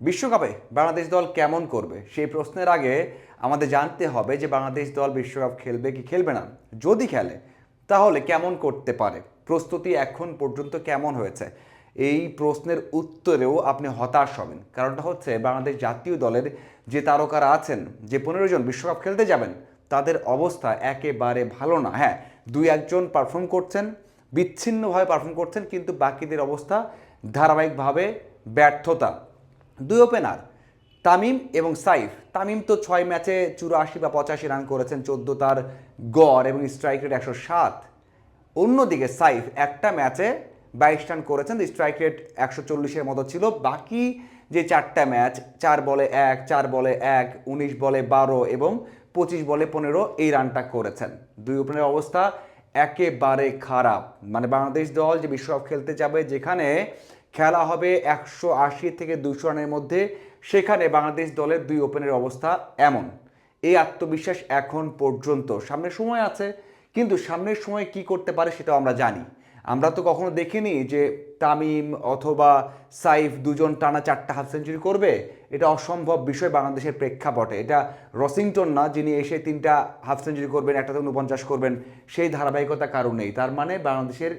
বিশ্বকাপে বাংলাদেশ দল কেমন করবে? সেই প্রশ্নের আগে আমাদের জানতে হবে যে বাংলাদেশ দল বিশ্বকাপ খেলবে কি খেলবে না। যদি খেলে, তাহলে কেমন করতে পারে? প্রস্তুতি এখন পর্যন্ত কেমন হয়েছে? এই প্রশ্নের উত্তরেও আপনি হতাশ হবেন। কারণটা হচ্ছে বাংলাদেশ জাতীয় দলের যে তারকারা আছেন, যে পনেরো জন বিশ্বকাপ খেলতে যাবেন, তাদের অবস্থা একেবারে ভালো না। হ্যাঁ দুই একজন পারফর্ম করছেন, বিচ্ছিন্নভাবে পারফর্ম করছেন, কিন্তু বাকিদের অবস্থা ধারাবাহিকভাবে ব্যর্থতা। দুই ওপেনার তামিম এবং সাইফ। তামিম তো ছয় ম্যাচে চুরাশি বা পঁচাশি রান করেছেন, চোদ্দ তার গড় এবং স্ট্রাইক রেট একশো সাত। অন্যদিকে সাইফ একটা ম্যাচে বাইশ রান করেছেন স্ট্রাইক রেট একশো চল্লিশের মতো ছিল। বাকি যে চারটা ম্যাচ, চার বলে এক, চার বলে এক, উনিশ বলে বারো এবং পঁচিশ বলে পনেরো এই রানটা করেছেন। দুই ওপেনের অবস্থা একেবারে খারাপ। মানে বাংলাদেশ দল যে বিশ্বকাপ খেলতে যাবে, যেখানে খেলা হবে একশো আশি থেকে দুশো রানের মধ্যে। সেখানে বাংলাদেশ দলের দুই ওপেনের অবস্থা এমন। এই আত্মবিশ্বাস এখন পর্যন্ত সামনের সময় আছে, কিন্তু সামনের সময় কি করতে পারে সেটাও আমরা জানি। আমরা তো কখনো দেখিনি যে তামিম অথবা সাইফ দুজন টানা চারটা হাফ সেঞ্চুরি করবে। এটা অসম্ভব বিষয় বাংলাদেশের প্রেক্ষাপটে। এটা রসিংটন না যিনি এসে তিনটা হাফ সেঞ্চুরি করবেন, একটাতে উনপঞ্চাশ করবেন, সেই ধারাবাহিকতা কারণ নেই। তার মানে বাংলাদেশের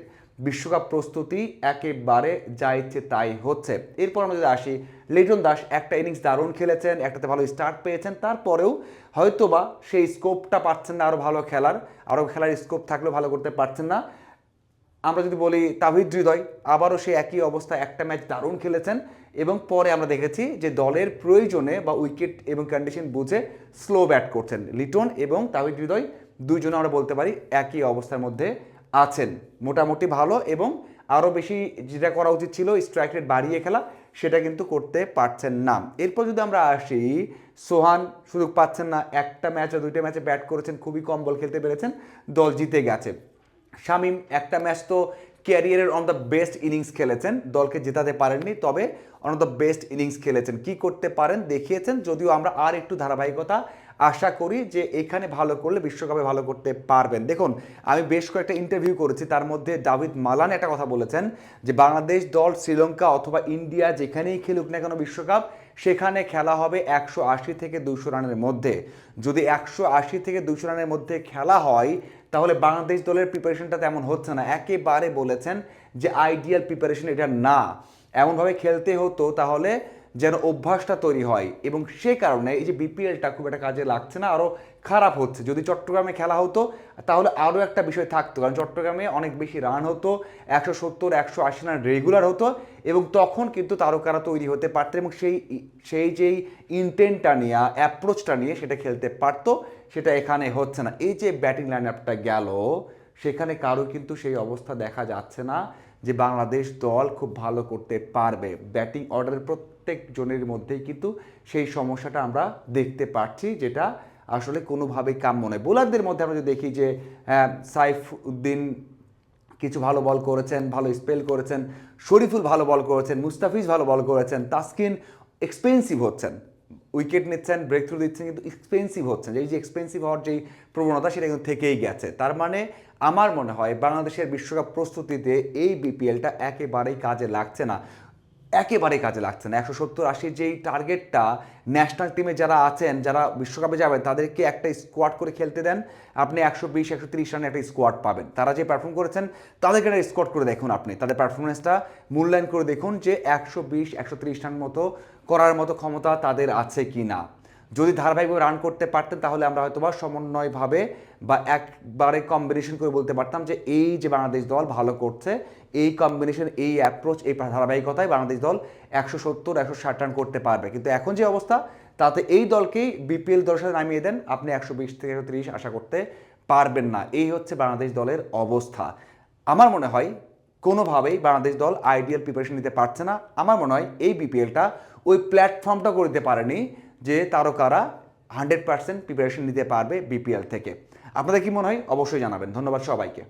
বিশ্বকাপ প্রস্তুতি একেবারে যা ইচ্ছে তাই হচ্ছে। এরপর আমরা যদি আসি, লিটন দাস একটা ইনিংস দারুণ খেলেছেন, একটাতে ভালো স্টার্ট পেয়েছেন, তারপরেও হয়তোবা সেই স্কোপটা পাচ্ছেন না আরও ভালো খেলার আরও খেলার স্কোপ থাকলেও ভালো করতে পারছেন না। আমরা যদি বলি তাহিদ হৃদয়, আবারও সে একই অবস্থা, একটা ম্যাচ দারুণ খেলেছেন এবং পরে আমরা দেখেছি যে দলের প্রয়োজনে বা উইকেট এবং কন্ডিশন বুঝে স্লো ব্যাট করছেন লিটন এবং তাহিদ হৃদয়। দুইজনে আমরা বলতে পারি একই অবস্থার মধ্যে আছেন। মোটামুটি ভালো এবং আরও বেশি যেটা করা উচিত ছিল স্ট্রাইক রেট বাড়িয়ে খেলা, সেটা কিন্তু করতে পারছেন না। এরপর যদি আমরা আসি, সোহান সুযোগ পাচ্ছেন না, একটা ম্যাচে দুইটা ম্যাচে ব্যাট করেছেন, খুবই কম বল খেলতে পেরেছেন, দল জিতে গেছে। শামিম, একটা ম্যাচ তো ক্যারিয়ারের অন দ্য বেস্ট ইনিংস খেলেছেন, দলকে জেতাতে পারেননি, তবে অন দ্য বেস্ট ইনিংস খেলেছেন। কি করতে পারেন, দেখিয়েছেন, যদিও আমরা আর একটু ধারাবাহিকতা আশা করি যে এখানে ভালো করলে, বিশ্বকাপে ভালো করতে পারবেন। দেখুন, আমি বেশ কয়েকটা ইন্টারভিউ করেছি, তার মধ্যে দাভিদ মালান একটা কথা বলেছেন যে, বাংলাদেশ দল, শ্রীলঙ্কা অথবা ইন্ডিয়া যেখানেই খেলুক না কেন বিশ্বকাপ, সেখানে খেলা হবে একশো আশি থেকে দুশো রানের মধ্যে। যদি একশো আশি থেকে দুশো রানের মধ্যে খেলা হয়, তাহলে বাংলাদেশ দলের প্রিপারেশনটা তেমন হচ্ছে না। একেবারে বলেছেন যে আইডিয়াল প্রিপারেশন এটা না। এমনভাবে খেলতে হতো, তাহলে যেন অভ্যাসটা তৈরি হয় এবং সে কারণে এই যে বিপিএলটা খুব একটা কাজে লাগছে না আরও খারাপ হচ্ছে। যদি চট্টগ্রামে খেলা হতো, তাহলে আরও একটা বিষয় থাকতো। কারণ চট্টগ্রামে অনেক বেশি রান হতো, একশো সত্তর, একশো আশি রান রেগুলার হতো এবং তখন কিন্তু তারকারা তৈরি হতে পারতো এবং সেই সেই যেই ইন্টেন্টটা নিয়ে অ্যাপ্রোচটা নিয়ে সেটা খেলতে পারতো, সেটা এখানে হচ্ছে না। এই যে ব্যাটিং লাইন আপটা গেল, সেখানে কারও কিন্তু সেই অবস্থা দেখা যাচ্ছে না। যে বাংলাদেশ দল খুব ভালো করতে পারবে। ব্যাটিং অর্ডারের প্রত্যেক জনের মধ্যেই কিন্তু সেই সমস্যাটা আমরা দেখতে পাচ্ছি যেটা আসলে কোনোভাবেই কাম্য নয়। বোলারদের মধ্যে আমরা যদি দেখি যে হ্যাঁ, সাইফ উদ্দিন কিছু ভালো বল করেছেন ভালো স্পেল করেছেন শরীফুল ভালো বল করেছেন মুস্তাফিজ ভালো বল করেছেন তাসকিন এক্সপেন্সিভ হচ্ছেন উইকেট নিচ্ছেন ব্রেক থ্রু দিচ্ছেন কিন্তু এক্সপেন্সিভ হচ্ছেন। এই যে এক্সপেন্সিভ হওয়ার যেই প্রবণতা সেটা কিন্তু থেকেই গেছে। তার মানে আমার মনে হয় বাংলাদেশের বিশ্বকাপ প্রস্তুতিতে এই বিপিএলটা একেবারেই কাজে লাগছে না। একেবারেই কাজে লাগছে না। একশো সত্তর আশির যেই টার্গেটটা ন্যাশনাল টিমে যারা আছেন, যারা বিশ্বকাপে যাবেন, তাদেরকে একটা স্কোয়াড করে খেলতে দেন। আপনি একশো বিশ, একশো তিরিশ রানে একটা স্কোয়াড পাবেন। তারা যে পারফর্ম করেছেন, তাদেরকে একটা স্কোয়াড করে দেখুন আপনি। তাদের পারফরমেন্সটা মূল্যায়ন করে দেখুন যে একশো বিশ, একশো তিরিশ রান মতো করার মতো ক্ষমতা তাদের আছে কি না যদি ধারাবাহিকভাবে রান করতে পারতেন, তাহলে আমরা হয়তো বা সমন্বয়ভাবে বা একবারে কম্বিনেশন করে বলতে পারতাম যে এই যে বাংলাদেশ দল ভালো করছে, এই কম্বিনেশন এই অ্যাপ্রোচ এই ধারাবাহিকতায় বাংলাদেশ দল একশো সত্তর, একশো ষাট রান করতে পারবে। কিন্তু এখন যে অবস্থা, তাতে এই দলকেই বিপিএল দলের সাথে নামিয়ে দেন, আপনি একশো বিশ থেকে একশো তিরিশ আশা করতে পারবেন না। এই হচ্ছে বাংলাদেশ দলের অবস্থা। আমার মনে হয় কোনোভাবেই বাংলাদেশ দল আইডিয়াল প্রিপারেশন নিতে পারছে না। আমার মনে হয় এই বিপিএলটা ওই প্ল্যাটফর্মটা করে দিতে পারেনি যে তারকারা হান্ড্রেড পার্সেন্ট প্রিপারেশন নিতে পারবে বিপিএল থেকে। আপনাদের কি মনে হয়? অবশ্যই জানাবেন। ধন্যবাদ সবাইকে।